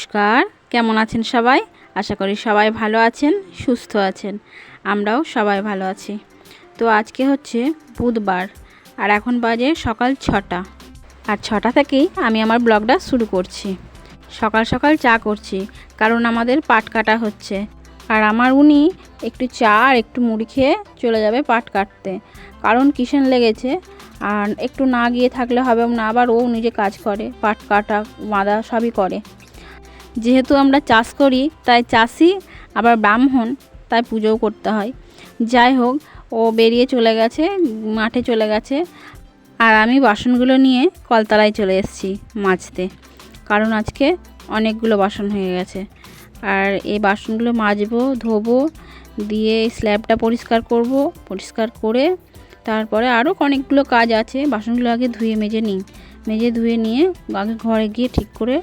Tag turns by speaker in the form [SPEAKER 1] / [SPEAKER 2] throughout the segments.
[SPEAKER 1] নমস্কার। কেমন আছেন সবাই? আশা করি সবাই ভালো আছেন, সুস্থ আছেন। আমরাও সবাই ভালো আছি। তো আজকে হচ্ছে বুধবার, আর এখন বাজে সকাল ছটা। আর ছটা থেকেই আমি আমার ব্লগটা শুরু করছি। সকাল সকাল চা করছি, কারণ আমাদের পাট কাটা হচ্ছে। আর আমার উনি একটু চা আর একটু মুড়ি খেয়ে চলে যাবে পাট কাটতে। কারণ কিষেন লেগেছে, আর একটু না গিয়ে থাকলে হবে না, আবার ও নিজে কাজ করে, পাট কাটা, বাঁধা সবই করে। যেহেতু আমরা চাষ করি, তাই চাষি আবার ব্রাহ্মণ, তাই পুজোও করতে হয়। যাই হোক, ও বেরিয়ে চলে গেছে, মাঠে চলে গেছে। আর আমি বাসনগুলো নিয়ে কলতলায় চলে এসেছি মাজতে, কারণ আজকে অনেকগুলো বাসন হয়ে গেছে। আর এই বাসনগুলো মাজবো, ধোবো, দিয়ে স্ল্যাবটা পরিষ্কার করব, পরিষ্কার করে তারপরে আরও অনেকগুলো কাজ আছে, বাসনগুলো আগে ধুয়ে মেজে নিই। মেজে ধুয়ে নিয়ে আগে ঘরে গিয়ে ঠিক করে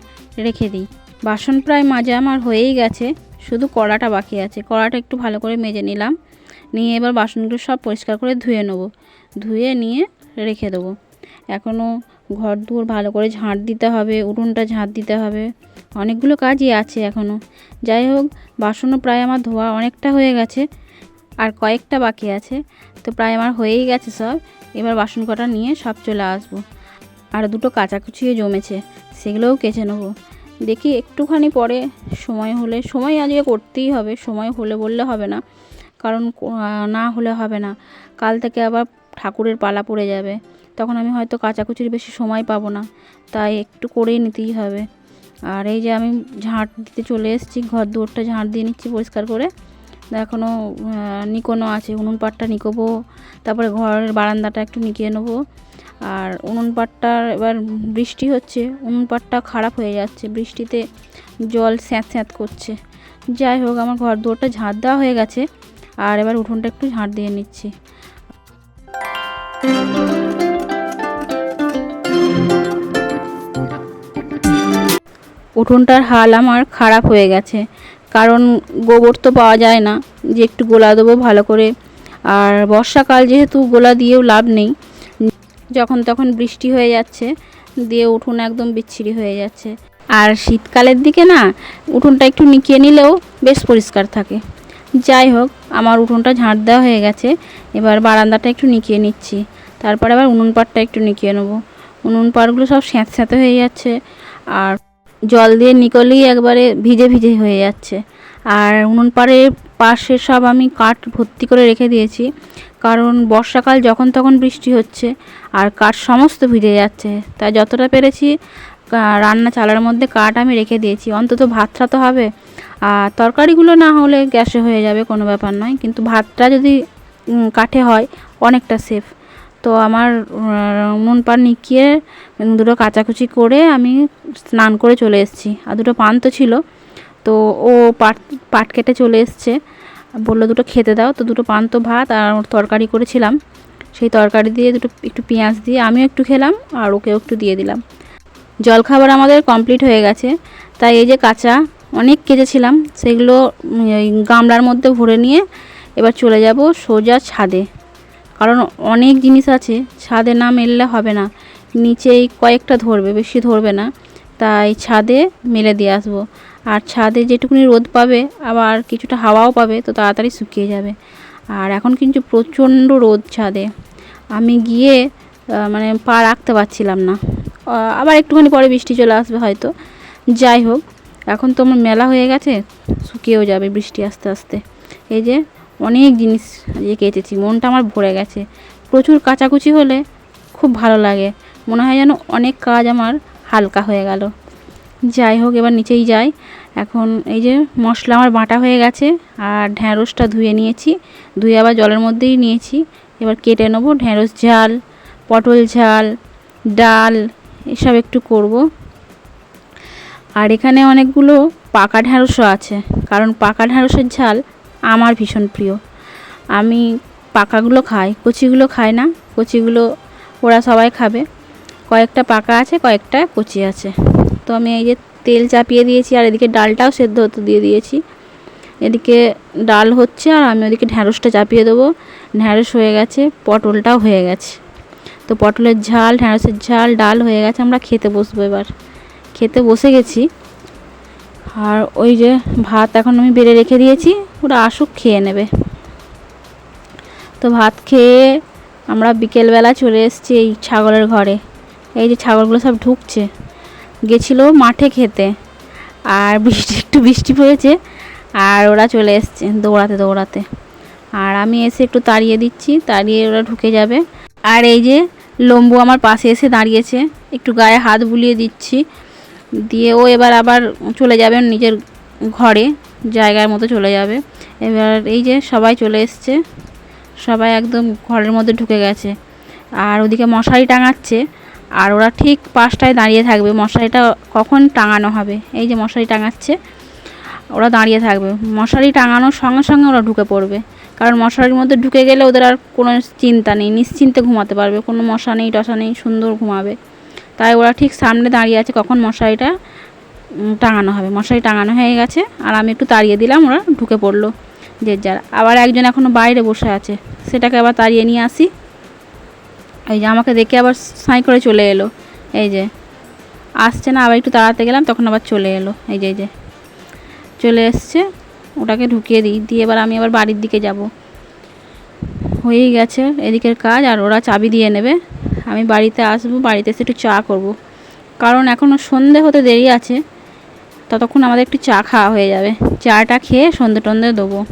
[SPEAKER 1] রেখে দিই। বাসন প্রায় মাজা আমার হয়েই গেছে, শুধু কড়াটা বাকি আছে। কড়াটা একটু ভালো করে মেজে নিলাম, নিয়ে এবার বাসনগুলো সব পরিষ্কার করে ধুয়ে নেব। ধুয়ে নিয়ে রেখে দেবো। এখনও ঘর দুয়ার ভালো করে ঝাঁট দিতে হবে উঠোনটা ঝাঁট দিতে হবে। অনেকগুলো কাজই আছে এখনও যাই হোক, বাসনও প্রায় আমার ধোয়া অনেকটা হয়ে গেছে, আর কয়েকটা বাকি আছে, তো প্রায় আমার হয়েই গেছে সব। এবার বাসন কটা নিয়ে সব চলে আসব। আর দুটো কাচাকুচিও জমেছে, সেগুলোও কেচে নেব। দেখি একটুখানি পরে সময় হলে, সময় আজকে করতেই হবে, সময় হলে বললে হবে না, কারণ না হলে হবে না। কাল থেকে আবার ঠাকুরের পালা পড়ে যাবে, তখন আমি হয়তো কাচাকুচির বেশি সময় পাবো না, তাই একটু করেই নিতেই হবে। আর এই যে আমি ঝাঁট দিতে চলে এসেছি, ঘর দুয়ারটা ঝাঁট দিয়ে নিচ্ছি পরিষ্কার করে এখনও নিকোনো আছে, উনুন পাটটা নিকোবো, তারপরে ঘরের বারান্দাটা একটু নিকিয়ে নেব। আর উনুন পাটটার এবার বৃষ্টি হচ্ছে, উনুন পাটটা খারাপ হয়ে যাচ্ছে, বৃষ্টিতে জল স্যাঁত স্যাঁত করছে। যাই হোক, আমার ঘর দুয়ারটা ঝাঁট দেওয়া হয়ে গেছে, আর এবার উঠোনটা একটু ঝাঁট দিয়ে নিচ্ছি। উঠোনটার হাল আমার খারাপ হয়ে গেছে, কারণ গোবর তো পাওয়া যায় না, যে একটু গোলা দেবো ভালো করে। আর বর্ষাকাল যেহেতু গোলা দিয়েও লাভ নেই যখন তখন বৃষ্টি হয়ে যাচ্ছে, দিয়ে উঠোন একদম বিচ্ছিরি হয়ে যাচ্ছে। আর শীতকালের দিকে না, উঠোনটা একটু নিকিয়ে নিলেও বেশ পরিষ্কার থাকে। যাই হোক, আমার উঠোনটা ঝাঁট দেওয়া হয়ে গেছে, এবার বারান্দাটা একটু নিকিয়ে নিচ্ছি। তারপরে আবার উনুন পাড়টা একটু নিকিয়ে নেব। উনুন পাড়গুলো সব স্যাঁত স্যাঁতে হয়ে যাচ্ছে, আর জল দিয়ে নিকলেই একবারে ভিজে ভিজে হয়ে যাচ্ছে। আর উনুন পাড়ের পাশে সব আমি কাঠ ভর্তি করে রেখে দিয়েছি। কারণ বর্ষাকাল যখন তখন বৃষ্টি হচ্ছে আর কাঠ সমস্ত ভিজে যাচ্ছে। তাই যতটা পেরেছি রান্না চালার মধ্যে কাঠ আমি রেখে দিয়েছি। অন্তত ভাতটা তো হবে। আর তরকারিগুলো না হলে গ্যাসে হয়ে যাবে কোনো ব্যাপার নয়। কিন্তু ভাতটা যদি কাঠে হয়, অনেকটা সেফ তো আমার উনুন পাড় নিকিয়ে দুটো কাচাকুচি করে আমি স্নান করে চলে এসেছি। আর দুটো পান তো ছিল। তো ও পাট পাট কেটে চলে এসছে। বলল, দুটো খেতে দাও। তো দুটো পান্ত ভাত আর তরকারি করেছিলাম। সেই তরকারি দিয়ে দুটো একটু পেঁয়াজ দিয়ে আমিও একটু খেলাম আর ওকেও একটু দিয়ে দিলাম। জলখাবার আমাদের কমপ্লিট হয়ে গেছে। তাই এই যে কাঁচা অনেক কেজেছিলাম সেগুলো গামলার মধ্যে ভরে নিয়ে এবার চলে যাব সোজা ছাদে। কারণ অনেক জিনিস আছে, ছাদে না মেললে হবে না। নিচেই কয়েকটা ধরবে, বেশি ধরবে না। তাই ছাদে মেলে দিয়ে আসব। আর ছাদে যেটুকুনি রোদ পাবে, আবার কিছুটা হাওয়াও পাবে, তো তাড়াতাড়ি শুকিয়ে যাবে। আর এখন কিন্তু প্রচণ্ড রোদ ছাদে। আমি গিয়ে মানে পা রাখতে পারছিলাম না। আবার একটুখানি পরে বৃষ্টি চলে আসবে হয়তো। যাই হোক, এখন তো আমার মেলা হয়ে গেছে, শুকিয়েও যাবে বৃষ্টি আস্তে আস্তে। এই যে অনেক জিনিস যে কেটেছি, মনটা আমার ভরে গেছে। প্রচুর কাচাকুচি হলে খুব ভালো লাগে। মনে হয় যেন অনেক কাজ আমার হালকা হয়ে গেল। যাই হোক, এবার নিচেই যাই। এখন এই যে মশলা আমার বাটা হয়ে গেছে, আর ঢ্যাঁড়সটা ধুয়ে নিয়েছি। ধুয়ে আবার জলের মধ্যেই নিয়েছি। এবার কেটে নেব ঢ্যাঁড়স ঝাল, পটল ঝাল, ডাল, এসব একটু করব। আর এখানে অনেকগুলো পাকা ঢ্যাঁড়সও আছে, কারণ পাকা ঢ্যাঁড়সের ঝাল আমার ভীষণ প্রিয়। আমি পাকাগুলো খাই, কচিগুলো খাই না, কচিগুলো ওরা সবাই খাবে। কয়েকটা পাকা আছে, কয়েকটা কচি আছে। তো আমি এই যে তেল চাপিয়ে দিয়েছি আর এদিকে ডালটাও সেদ্ধ হতে দিয়ে দিয়েছি। এদিকে ডাল হচ্ছে আর আমি ওদিকে ঢ্যাঁড়সটা চাপিয়ে দেবো। ঢ্যাঁড়স হয়ে গেছে, পটলটাও হয়ে গেছে। তো পটলের ঝাল, ঢ্যাঁড়সের ঝাল, ডাল হয়ে গেছে, আমরা খেতে বসবো এবার। খেতে বসে গেছি। আর ওই যে ভাত এখন আমি বেড়ে রেখে দিয়েছি, ওরা আসুক, খেয়ে নেবে। তো ভাত খেয়ে আমরা বিকেলবেলা চলে এসেছি এই ছাগলের ঘরে। এই যে ছাগলগুলো সব ঢুকছে। গেছিল মাঠে খেতে। আর বৃষ্টি, একটু বৃষ্টি পড়েছে, আর ওরা চলে এসছে দৌড়াতে দৌড়াতে। আর আমি এসে একটু তাড়িয়ে দিচ্ছি, তাড়িয়ে ওরা ঢুকে যাবে। আর এই যে লম্বু আমার পাশে এসে দাঁড়িয়েছে, একটু গায়ে হাত বুলিয়ে দিচ্ছি। দিয়ে ও এবার আবার চলে যাবে নিজের ঘরে, জায়গার মতো চলে যাবে। এবার এই যে সবাই চলে এসছে, সবাই একদম ঘরের মধ্যে ঢুকে গেছে। আর ওদিকে মশারি টাঙাচ্ছে আর ওরা ঠিক পাশটায় দাঁড়িয়ে থাকবে। মশারিটা কখন টাঙানো হবে? এই যে মশারি টাঙাচ্ছে, ওরা দাঁড়িয়ে থাকবে। মশারি টাঙানোর সঙ্গে সঙ্গে ওরা ঢুকে পড়বে। কারণ মশারির মধ্যে ঢুকে গেলে ওদের আর কোনো চিন্তা নেই, নিশ্চিন্তে ঘুমাতে পারবে। কোনো মশা নেই, টশা নেই, সুন্দর ঘুমাবে। তাই ওরা ঠিক সামনে দাঁড়িয়ে আছে কখন মশারিটা টাঙানো হবে। মশারি টাঙানো হয়ে গেছে আর আমি একটু তাড়িয়ে দিলাম, ওরা ঢুকে পড়ল। যে যার। আবার একজন এখনও বাইরে বসে আছে। সেটাকে আবার তাড়িয়ে নিয়ে আসি। এই যে আমাকে দেখে আবার সাই করে চলে এলো। এই যে, আসছে না, আবার একটু তাড়াতে গেলাম, তখন আবার চলে এলো। এই যে এই যে, চলে এসছে, ওটাকে ঢুকিয়ে দিই, দিয়ে এবার আমি আবার বাড়ির দিকে যাব। হয়েই গেছে, এদিকের কাজ, আর ওরা চাবি দিয়ে নেবে। আমি বাড়িতে আসব, বাড়িতে এসে একটু চা করব। কারণ এখনও সন্ধে হতে দেরি আছে, ততক্ষণ আমাদের একটু চা খাওয়া হয়ে যাবে। চাটা খেয়ে সন্ধে টন্ধে দেবো।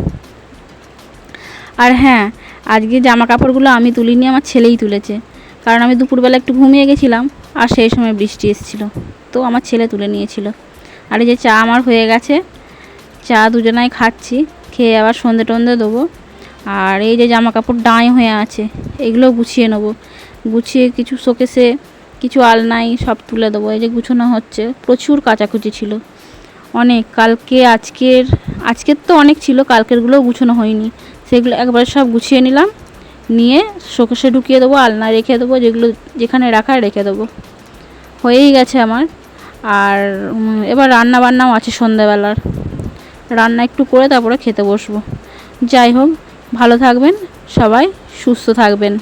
[SPEAKER 1] আর হ্যাঁ আজকে জামা কাপড়গুলো আমি তুলিনি, আমার ছেলেই তুলেছে। কারণ আমি দুপুরবেলা একটু ঘুমিয়ে গেছিলাম, আর সেই সময় বৃষ্টি এসেছিল। তো আমার ছেলে তুলে নিয়েছিল। আর এই যে চা আমার হয়ে গেছে, চা দুজনাই খাচ্ছি, খেয়ে আবার সন্ধে টন্ধে দেবো। আর এই যে জামা কাপড় ডাঁই হয়ে আছে, এগুলো গুছিয়ে নেব। গুছিয়ে কিছু শোকেসে, কিছু আলনাই সব তুলে দেবো। এই যে গুছানো হচ্ছে, প্রচুর কাচাকুচি ছিল। অনেক, কালকে, আজকের আজকের তো অনেক ছিল, কালকেরগুলোও গুছানো হয়নি। সেগুলো একবারে সব গুছিয়ে নিলাম। নিয়ে শোকেশে ঢুকিয়ে দেবো আলনা রেখে দেবো, যেগুলো যেখানে রাখা রেখে দেবো। হয়েই গেছে আমার। আর এবার রান্না বান্নাও আছে সন্ধ্যাবেলার রান্না একটু করে তারপরে খেতে বসবো। যাই হোক, ভালো থাকবেন, সবাই সুস্থ থাকবেন।